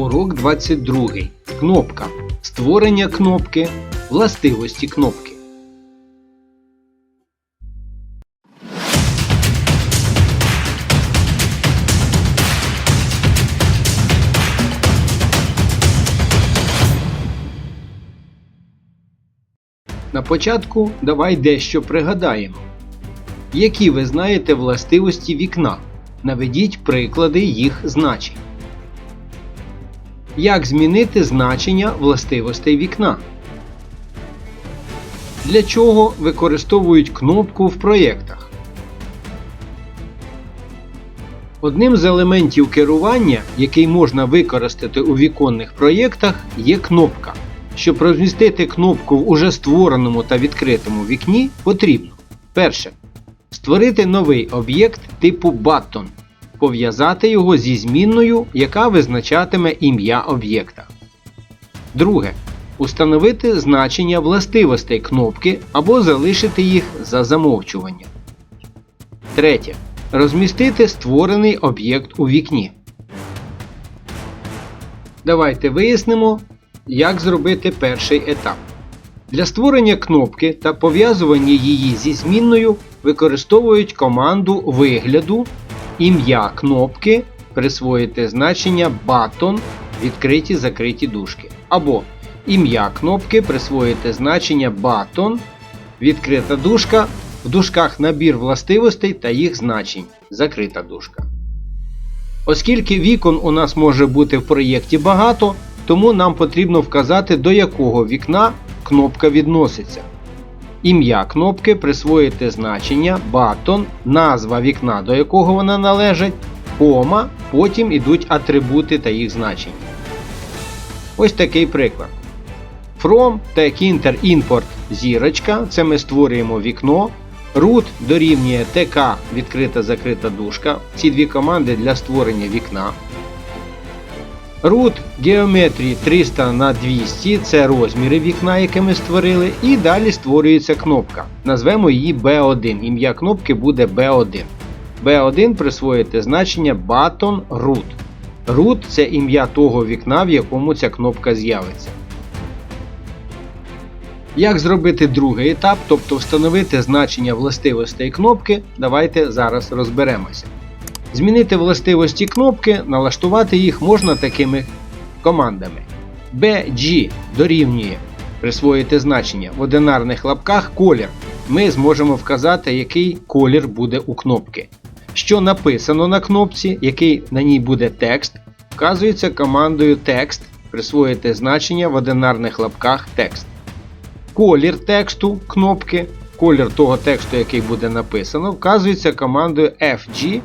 Урок 22. Кнопка. Створення кнопки. Властивості кнопки. На початку давай дещо пригадаємо. Які ви знаєте властивості вікна? Наведіть приклади їх значень. Як змінити значення властивостей вікна? Для чого використовують кнопку в проєктах? Одним з елементів керування, який можна використати у віконних проєктах, є кнопка. Щоб розмістити кнопку в уже створеному та відкритому вікні, потрібно перше. Створити новий об'єкт типу Button. Пов'язати його зі змінною, яка визначатиме ім'я об'єкта. Друге. Установити значення властивостей кнопки або залишити їх за замовчування. Третє. Розмістити створений об'єкт у вікні. Давайте вияснимо, як зробити перший етап. Для створення кнопки та пов'язування її зі змінною використовують команду вигляду ім'я кнопки присвоїти значення button відкриті закриті дужки. Або ім'я кнопки присвоїти значення button відкрита дужка в дужках набір властивостей та їх значень закрита дужка. Оскільки вікон у нас може бути в проєкті багато, тому нам потрібно вказати до якого вікна кнопка відноситься. Ім'я кнопки присвоїти значення, батон, назва вікна, до якого вона належить, кома, потім ідуть атрибути та їх значення. Ось такий приклад. From tag inter import зірочка, це ми створюємо вікно. Root дорівнює tk відкрита закрита дужка. Ці дві команди для створення вікна. Root Geometry 300 на 200 це розміри вікна, яке ми створили, і далі створюється кнопка. Назвемо її B1. Ім'я кнопки буде B1. B1 присвоїти значення Button Root. Root це ім'я того вікна, в якому ця кнопка з'явиться. Як зробити другий етап, тобто встановити значення властивостей кнопки, давайте зараз розберемося. Змінити властивості кнопки, налаштувати їх можна такими командами. BG дорівнює присвоїти значення в одинарних лапках колір. Ми зможемо вказати, який колір буде у кнопки. Що написано на кнопці, який на ній буде текст, вказується командою текст, присвоїти значення в одинарних лапках текст. Колір тексту кнопки, колір того тексту, який буде написано, вказується командою FG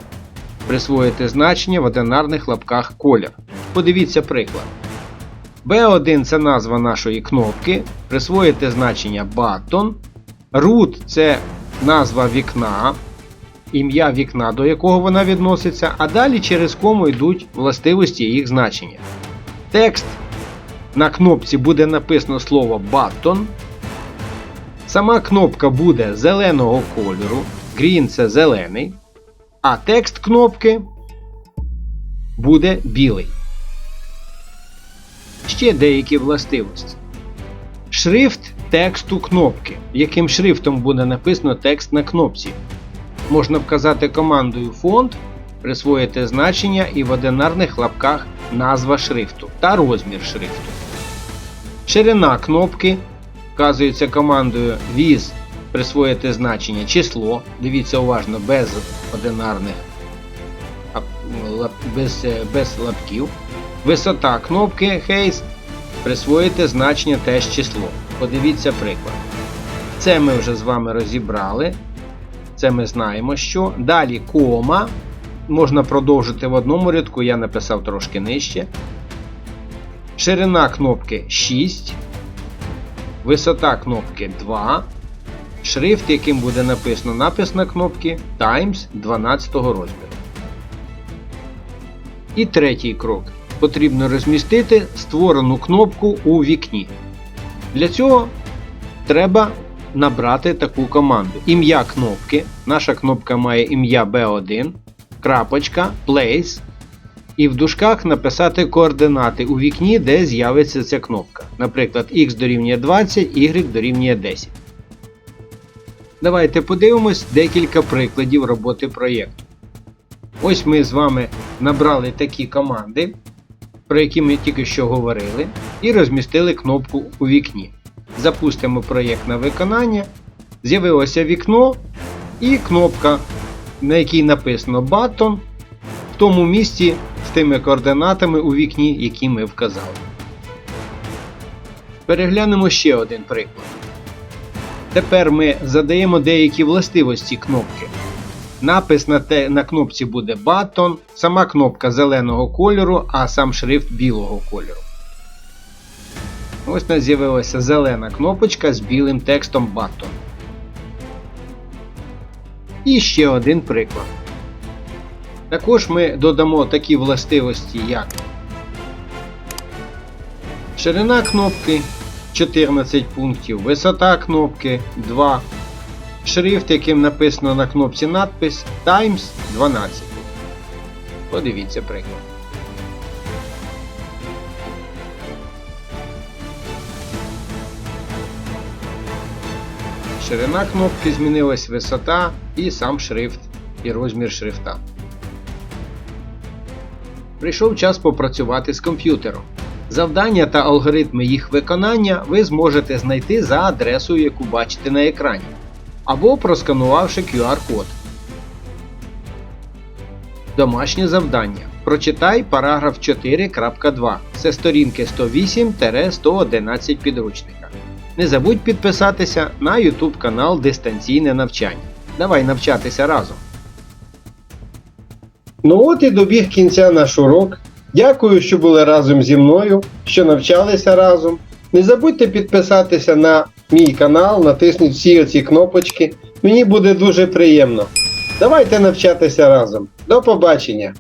присвоїти значення в одинарних лапках колір. Подивіться приклад. B1 це назва нашої кнопки, присвоїти значення button. Root це назва вікна, ім'я вікна, до якого вона відноситься, а далі через кому йдуть властивості їх значення. Текст на кнопці буде написано слово button. Сама кнопка буде зеленого кольору. Green це зелений. А текст кнопки буде білий. Ще деякі властивості. Шрифт тексту кнопки. Яким шрифтом буде написано текст на кнопці. Можна вказати командою фонд, присвоїти значення і в одинарних лапках назва шрифту та розмір шрифту. Ширина кнопки вказується командою with присвоїти значення число. Дивіться уважно без одинарних без, без лапків. Висота кнопки Haze присвоїти значення теж число. Подивіться приклад. Це ми вже з вами розібрали. Це ми знаємо, що. Далі кома. Можна продовжити в одному рядку, я написав трошки нижче. Ширина кнопки 6. Висота кнопки 2. Шрифт, яким буде написано напис на кнопці Times 12 розміру. І третій крок. Потрібно розмістити створену кнопку у вікні. Для цього треба набрати таку команду. Ім'я кнопки. Наша кнопка має ім'я B1. Крапочка, Place. і в дужках написати координати у вікні, де з'явиться ця кнопка. Наприклад, x дорівнює 20, y дорівнює 10. Давайте подивимось декілька прикладів роботи проєкту. Ось ми з вами набрали такі команди, про які ми тільки що говорили, і розмістили кнопку у вікні. Запустимо проєкт на виконання. З'явилося вікно і кнопка, на якій написано Button в тому місці з тими координатами у вікні, які ми вказали. Переглянемо ще один приклад. Тепер ми задаємо деякі властивості кнопки. Напис на, те, на кнопці буде Button, сама кнопка зеленого кольору, а сам шрифт білого кольору. Ось у нас з'явилася зелена кнопочка з білим текстом Button. І ще один приклад. Також ми додамо такі властивості, як ширина кнопки 14 пунктів, висота кнопки 2, шрифт, яким написано на кнопці надпис Times 12. Подивіться приклад. Ширина кнопки змінилась висота і сам шрифт і розмір шрифта. Прийшов час попрацювати з комп'ютером. Завдання та алгоритми їх виконання ви зможете знайти за адресою, яку бачите на екрані, або просканувавши QR-код. Домашнє завдання. Прочитай параграф 4.2. Це сторінки 108-111 підручника. Не забудь підписатися на YouTube канал Дистанційне навчання. Давай навчатися разом. Ну от і добіг кінця наш урок. Дякую, що були разом зі мною, що навчалися разом. Не забудьте підписатися на мій канал, натисніть всі оці кнопочки. Мені буде дуже приємно. Давайте навчатися разом. До побачення!